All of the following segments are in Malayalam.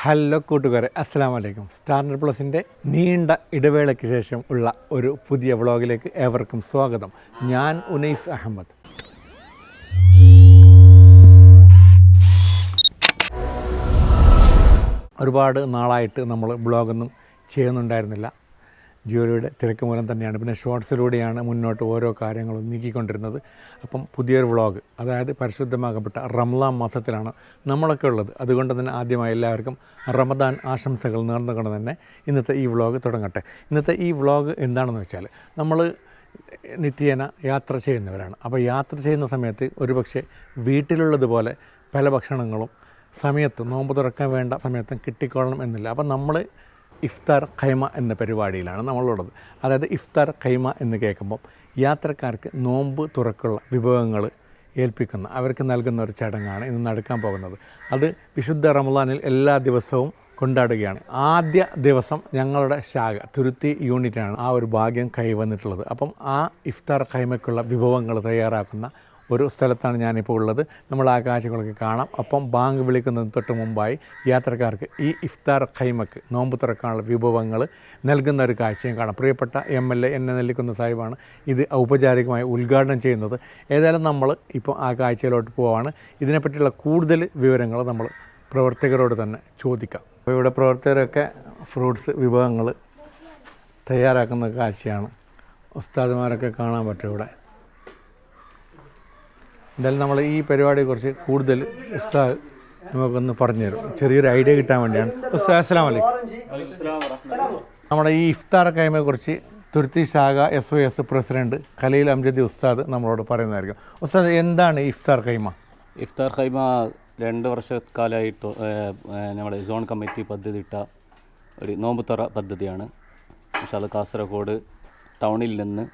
ഹലോ കൂട്ടുകാരെ അസ്സാം വലൈക്കും സ്റ്റാർണർ പ്ലസിന്റെ നീണ്ട ഇടവേളയ്ക്ക് ശേഷം ഉള്ള ഒരു പുതിയ വ്ളോഗിലേക്ക് ഏവർക്കും സ്വാഗതം. ഞാൻ ഉനൈസ് അഹമ്മദ്. ഒരുപാട് നാളായിട്ട് നമ്മൾ ബ്ലോഗൊന്നും ചെയ്യുന്നുണ്ടായിരുന്നില്ല. ജോലിയുടെ തിരക്ക് മൂലം തന്നെയാണ്. പിന്നെ ഷോർട്സിലൂടെയാണ് മുന്നോട്ട് ഓരോ കാര്യങ്ങളും നീക്കിക്കൊണ്ടിരുന്നത്. അപ്പം പുതിയൊരു വ്ളോഗ് അതായത് പരിശുദ്ധമാക്കപ്പെട്ട റംലാം മാസത്തിലാണ് നമ്മളൊക്കെ ഉള്ളത്. അതുകൊണ്ട് തന്നെ ആദ്യമായി എല്ലാവർക്കും റമദാൻ ആശംസകൾ നേർന്നുകൊണ്ട് തന്നെ ഇന്നത്തെ ഈ വ്ളോഗ് തുടങ്ങട്ടെ. ഇന്നത്തെ ഈ വ്ളോഗ് എന്താണെന്ന് വെച്ചാൽ നമ്മൾ നിത്യേന യാത്ര ചെയ്യുന്നവരാണ്. അപ്പോൾ യാത്ര ചെയ്യുന്ന സമയത്ത് ഒരുപക്ഷെ വീട്ടിലുള്ളതുപോലെ പല ഭക്ഷണങ്ങളും സമയത്ത് നോമ്പ് തുറക്കാൻ വേണ്ട സമയത്തും കിട്ടിക്കൊള്ളണം എന്നില്ല. അപ്പം നമ്മൾ ഇഫ്താർ ഖൈമ എന്ന പരിപാടിയിലാണ് നമ്മളുള്ളത്. അതായത് ഇഫ്താർ ഖൈമ എന്ന് കേൾക്കുമ്പം യാത്രക്കാർക്ക് നോമ്പ് തുറക്കുള്ള വിഭവങ്ങൾ ഏൽപ്പിക്കുന്ന അവർക്ക് നൽകുന്ന ഒരു ചടങ്ങാണ് ഇന്ന് നടക്കാൻ പോകുന്നത്. അത് വിശുദ്ധ റമദാനിൽ എല്ലാ ദിവസവും കൊണ്ടാടുകയാണ്. ആദ്യ ദിവസം ഞങ്ങളുടെ ശാഖ തുരുത്തി യൂണിറ്റാണ് ആ ഒരു ഭാഗ്യം കൈവന്നിട്ടുള്ളത്. അപ്പം ആ ഇഫ്താർ ഖൈമയ്ക്കുള്ള വിഭവങ്ങൾ തയ്യാറാക്കുന്ന ഒരു സ്ഥലത്താണ് ഞാനിപ്പോൾ ഉള്ളത്. നമ്മൾ ആ കാഴ്ചകളൊക്കെ കാണാം. അപ്പം ബാങ്ക് വിളിക്കുന്നതിന് തൊട്ട് മുമ്പായി യാത്രക്കാർക്ക് ഈ ഇഫ്താർ ഖൈമക്ക് നോമ്പ് തുറക്കാനുള്ള വിഭവങ്ങൾ നൽകുന്ന ഒരു കാഴ്ചയും കാണാം. പ്രിയപ്പെട്ട എം എൽ എ എന്നെ നെല്ലിക്കുന്ന സാഹിബാണ് ഇത് ഔപചാരികമായി ഉദ്ഘാടനം ചെയ്യുന്നത്. ഏതായാലും നമ്മൾ ഇപ്പോൾ ആ കാഴ്ചയിലോട്ട് പോവാണ്. ഇതിനെപ്പറ്റിയുള്ള കൂടുതൽ വിവരങ്ങൾ നമ്മൾ പ്രവർത്തകരോട് തന്നെ ചോദിക്കാം. അപ്പോൾ ഇവിടെ പ്രവർത്തകരൊക്കെ ഫ്രൂട്ട്സ് വിഭവങ്ങൾ തയ്യാറാക്കുന്ന കാഴ്ചയാണ്. ഉസ്താദുമാരൊക്കെ കാണാൻ പറ്റും ഇവിടെ. എന്തായാലും നമ്മൾ ഈ പരിപാടിയെക്കുറിച്ച് കൂടുതൽ ഉസ്താദ് നമുക്കൊന്ന് പറഞ്ഞു തരും ചെറിയൊരു ഐഡിയ കിട്ടാൻ വേണ്ടിയാണ്. ഉസ്താദ് അസ്സാം വലൈക്കും നമ്മുടെ ഈ ഇഫ്താർ കൈമയെക്കുറിച്ച് തുരുത്തി ശാഖ S O S president Khaleel Amjadi Usthad നമ്മളോട് പറയുന്നതായിരിക്കും. ഉസ്താദ് എന്താണ് ഇഫ്താർ കൈമ ഇഫ്താർ കൈമ രണ്ട് വർഷക്കാലമായിട്ട് നമ്മുടെ സോൺ കമ്മിറ്റി പദ്ധതി ഇട്ട ഒരു നോമ്പുത്തറ പദ്ധതിയാണ്. വിശാല കാസർഗോഡ് ടൗണിൽ നിന്ന്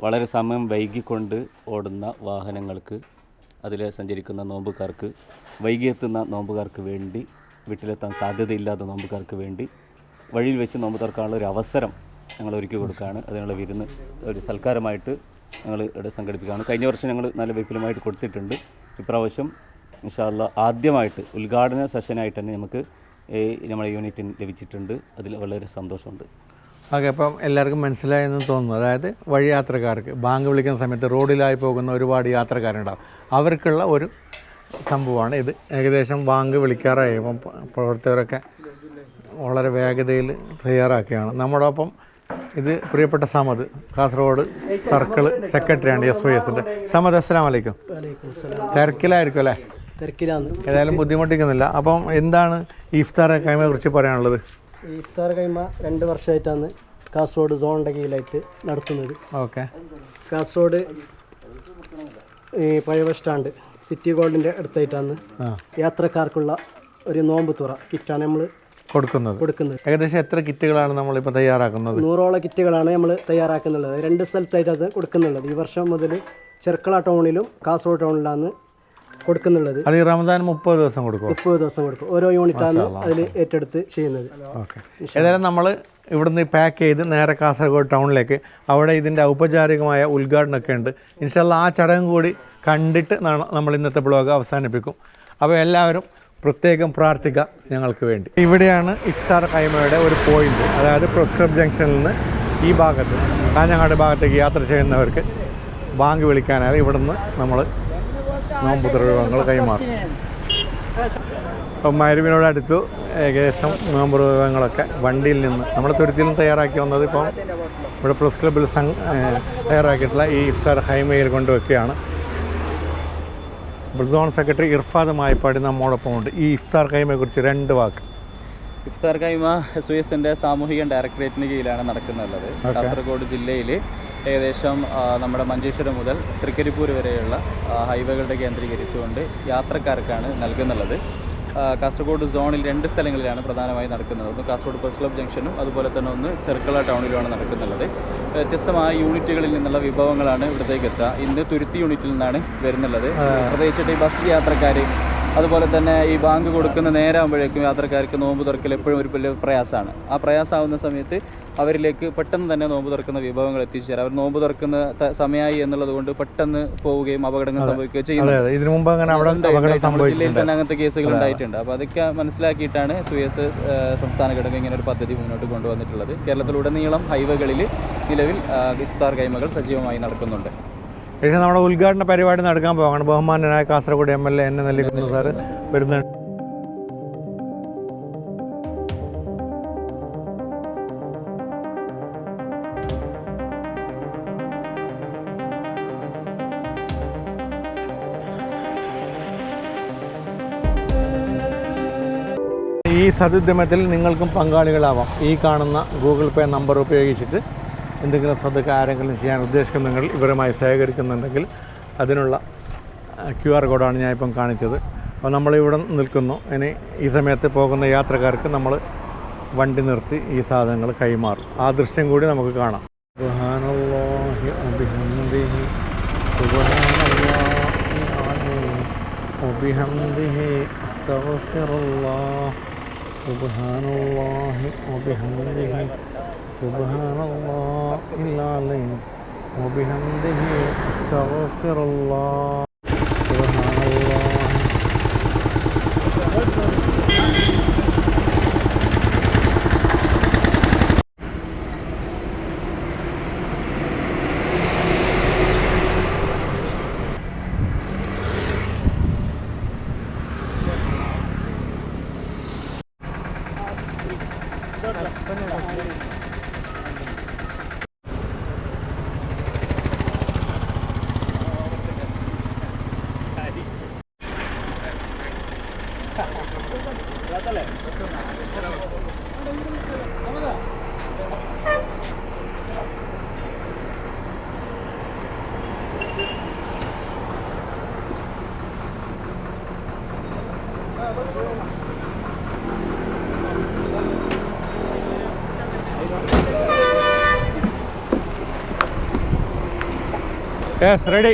വളരെ സമയം വൈകിക്കൊണ്ട് ഓടുന്ന വാഹനങ്ങൾക്ക് അതിൽ സഞ്ചരിക്കുന്ന നോമ്പുകാർക്ക് വൈകിയെത്തുന്ന നോമ്പുകാർക്ക് വേണ്ടി വീട്ടിലെത്താൻ സാധ്യതയില്ലാത്ത നോമ്പുകാർക്ക് വേണ്ടി വഴിയിൽ വെച്ച് നോമ്പ് തുറക്കാനുള്ള ഒരു അവസരം ഞങ്ങൾ ഒരുക്കി കൊടുക്കുകയാണ്. അതിനുള്ള വിരുന്ന് ഒരു സൽക്കാരമായിട്ട് ഞങ്ങൾ ഇവിടെ സംഘടിപ്പിക്കുകയാണ്. കഴിഞ്ഞ വർഷം ഞങ്ങൾ നല്ല വിപുലമായിട്ട് കൊടുത്തിട്ടുണ്ട്. ഇപ്രാവശ്യം ഇൻഷാല്ല ആദ്യമായിട്ട് ഉദ്ഘാടന സെഷനായിട്ട് തന്നെ നമുക്ക് നമ്മുടെ യൂണിറ്റിന് ലഭിച്ചിട്ടുണ്ട്. അതിൽ വളരെ സന്തോഷമുണ്ട്. ഓക്കെ അപ്പം എല്ലാവർക്കും മനസ്സിലായെന്ന് തോന്നുന്നു. അതായത് വഴി യാത്രക്കാർക്ക് ബാങ്ക് വിളിക്കുന്ന സമയത്ത് റോഡിലായി പോകുന്ന ഒരുപാട് യാത്രക്കാരുണ്ടാവും. അവർക്കുള്ള ഒരു സംഭവമാണ് ഇത്. ഏകദേശം ബാങ്ക് വിളിക്കാറായി. അപ്പം പ്രവർത്തകരൊക്കെ വളരെ വേഗതയിൽ തയ്യാറാക്കുകയാണ്. നമ്മോടൊപ്പം ഇത് പ്രിയപ്പെട്ട സമദ് കാസർഗോഡ് സർക്കിൾ സെക്രട്ടറിയാണ് എസ് വൈ എസിന്റെ സമദ് അസ്സലാം വലൈക്കും തിരക്കിലായിരിക്കും അല്ലേ? തിരക്കിലാണ്. ഏതായാലും ബുദ്ധിമുട്ടിക്കുന്നില്ല. അപ്പം എന്താണ് ഇഫ്താർ കൈമയെ കുറിച്ച് പറയാനുള്ളത്? ഈ ഇഫ്താർ കൈമ രണ്ട് വർഷമായിട്ടാണ് കാസർഗോഡ് സോണിന്റെ കീഴിലായിട്ട് നടത്തുന്നത്. ഓക്കെ. കാസർഗോഡ് ഈ പഴയ ബസ് സ്റ്റാൻഡ് സിറ്റി ഗോൾഡിന്റെ അടുത്തായിട്ടാണ് യാത്രക്കാർക്കുള്ള ഒരു നോമ്പ് തുറ കിറ്റാണ് നമ്മൾ കൊടുക്കുന്നത്. കൊടുക്കുന്നത്. ഏകദേശം എത്ര കിറ്റുകളാണ് നമ്മളിപ്പോൾ തയ്യാറാക്കുന്നത്? നൂറോളം കിറ്റുകളാണ് നമ്മൾ തയ്യാറാക്കുന്നുള്ളത്. രണ്ട് സ്ഥലത്തായിട്ടാണ് കൊടുക്കുന്നുള്ളത്. ഈ വർഷം മുതൽ ചെർക്കള ടൗണിലും കാസർഗോഡ് ടൗണിലാണ് കൊടുക്കുന്നുള്ളത്. അത് ഈ റമദാൻ മുപ്പത് ദിവസം കൊടുക്കും മുപ്പത് ദിവസം കൊടുക്കും. ഓരോ യൂണിറ്റാണ് അതിൽ ഏറ്റെടുത്ത് ചെയ്യുന്നത്. ഓക്കെ. ഏതായാലും നമ്മൾ ഇവിടുന്ന് പാക്ക് ചെയ്ത് നേരെ കാസർഗോഡ് ടൗണിലേക്ക് അവിടെ ഇതിന്റെ ഔപചാരികമായ ഉദ്ഘാടനമൊക്കെ ഉണ്ട്. ഇൻഷാല്ല ആ ചടങ്ങ് കൂടി കണ്ടിട്ട് നമ്മൾ ഇന്നത്തെ ബ്ലോഗ് അവസാനിപ്പിക്കും. അപ്പോൾ എല്ലാവരും പ്രത്യേകം പ്രാർത്ഥിക്കുക ഞങ്ങൾക്ക് വേണ്ടി. ഇവിടെയാണ് ഇഫ്താർ കൈമയുടെ ഒരു പോയിന്റ് അതായത് പ്രസ്ക്രബ് ജംഗ്ഷനിൽ നിന്ന് ഈ ഭാഗത്ത് കാഞ്ഞങ്ങാട് ഭാഗത്തേക്ക് യാത്ര ചെയ്യുന്നവർക്ക് ബാങ്ക് വിളിക്കാനായി ഇവിടുന്ന് നമ്മൾ നോമ്പ് വിഭവങ്ങൾ കൈമാറും. അപ്പം മരുവിനോട് അടുത്തു ഏകദേശം നോമ്പ് വിഭവങ്ങളൊക്കെ വണ്ടിയിൽ നിന്ന് നമ്മുടെ തുരുത്തിൽ നിന്ന് തയ്യാറാക്കി വന്നത് ഇപ്പോൾ ഇവിടെ പ്രസ് ക്ലബിൽ സംഘ തയ്യാറാക്കിയിട്ടുള്ള ഈ ഇഫ്താർ ഹൈമയിൽ കൊണ്ടുവയ്ക്കുകയാണ് ബ്രിസോൺ സെക്രട്ടറി ഇർഫാദ് മായപ്പാടി നമ്മോടൊപ്പം ഉണ്ട്. ഈ ഇഫ്താർ ഹൈമയെക്കുറിച്ച് രണ്ട് വാക്ക്. ഇഫ്താർ കൈമ എസ് വി എസിന്റെ സാമൂഹിക ഡയറക്ടറേറ്റിന് കീഴിലാണ് നടക്കുന്നുള്ളത്. കാസർഗോഡ് ജില്ലയിൽ ഏകദേശം നമ്മുടെ മഞ്ചേശ്വരം മുതൽ തൃക്കരിപ്പൂർ വരെയുള്ള ഹൈവേകളുടെ കേന്ദ്രീകരിച്ചുകൊണ്ട് യാത്രക്കാർക്കാണ് നൽകുന്നുള്ളത്. കാസർഗോഡ് സോണിൽ രണ്ട് സ്ഥലങ്ങളിലാണ് പ്രധാനമായി നടക്കുന്നത്. ഒന്ന് കാസർഗോഡ് പ്രസ് ക്ലബ് ജംഗ്ഷനും അതുപോലെ തന്നെ ഒന്ന് ചെറുക്കള ടൗണിലുമാണ് നടക്കുന്നുള്ളത് വ്യത്യസ്തമായ യൂണിറ്റുകളിൽ നിന്നുള്ള വിഭവങ്ങളാണ് ഇവിടത്തേക്ക് എത്തുക. ഇന്ന് തുരുത്തി യൂണിറ്റിൽ നിന്നാണ് വരുന്നുള്ളത്. പ്രദേശത്തെ ബസ് യാത്രക്കാർ അതുപോലെ തന്നെ ഈ ബാങ്ക് കൊടുക്കുന്ന നേരാകുമ്പോഴേക്കും യാത്രക്കാർക്ക് നോമ്പ് തുറക്കൽ എപ്പോഴും ഒരു വലിയ പ്രയാസമാണ്. ആ പ്രയാസമാവുന്ന സമയത്ത് അവരിലേക്ക് പെട്ടെന്ന് തന്നെ നോമ്പ് തുറക്കുന്ന വിഭവങ്ങൾ എത്തിച്ചേരാം അവർ നോമ്പ് തുറക്കുന്ന സമയമായി എന്നുള്ളത് കൊണ്ട് പെട്ടെന്ന് പോവുകയും അപകടങ്ങൾ സംഭവിക്കുകയും ചെയ്യുന്നു. അതെ അതെ. ഇതിനു മുമ്പ് അങ്ങനെ അവിടെ ജില്ലയിൽ തന്നെ അങ്ങനത്തെ കേസുകൾ ഉണ്ടായിട്ടുണ്ട്. അപ്പോൾ അതൊക്കെ മനസ്സിലാക്കിയിട്ടാണ് സുയസ് സംസ്ഥാന ഘടകം ഇങ്ങനെ ഒരു പദ്ധതി മുന്നോട്ട് കൊണ്ടുവന്നിട്ടുള്ളത്. കേരളത്തിലുടനീളം ഹൈവേകളിൽ നിലവിൽ വിസ്താർ ഇഫ്താർ കൈമകൾ സജീവമായി നടക്കുന്നുണ്ട്. പക്ഷേ നമ്മുടെ ഉദ്ഘാടന പരിപാടി നടക്കാൻ പോകണം ബഹുമാനനായ കാസർഗോഡ് എം എൽ എ എന്നെ നൽകുന്നു സാറ് വരുന്നുണ്ട്. ഈ സതുദ്യമത്തിൽ നിങ്ങൾക്കും പങ്കാളികളാവാം. ഈ കാണുന്ന ഗൂഗിൾ പേ നമ്പർ ഉപയോഗിച്ചിട്ട് എന്തെങ്കിലും സദക്ക് ആരെങ്കിലും ചെയ്യാൻ ഉദ്ദേശിക്കുന്നെങ്കിൽ ഇവരുമായി സഹകരിക്കുന്നുണ്ടെങ്കിൽ അതിനുള്ള ക്യു ആർ കോഡാണ് ഞാൻ ഇപ്പം കാണിച്ചത്. അപ്പോൾ നമ്മളിവിടെ നിൽക്കുന്നു. ഇനി ഈ സമയത്ത് പോകുന്ന യാത്രക്കാർക്ക് നമ്മൾ വണ്ടി നിർത്തി ഈ സാധനങ്ങൾ കൈമാറും. ആ ദൃശ്യം കൂടി നമുക്ക് കാണാം. സുബ്ഹാനല്ലാഹി سبحان الله العظيم وبحمده أستغفر الله. യെസ് റെഡി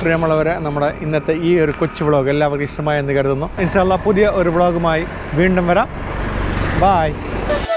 പ്രിയമുള്ളവരെ നമ്മുടെ ഇന്നത്തെ ഈ ഒരു കൊച്ചു വ്ളോഗ് എല്ലാവർക്കും ഇഷ്ടമായി എന്ന് കരുതുന്നു ഇൻഷാല്ല പുതിയ ഒരു വ്ളോഗുമായി വീണ്ടും വരാം. ബായ്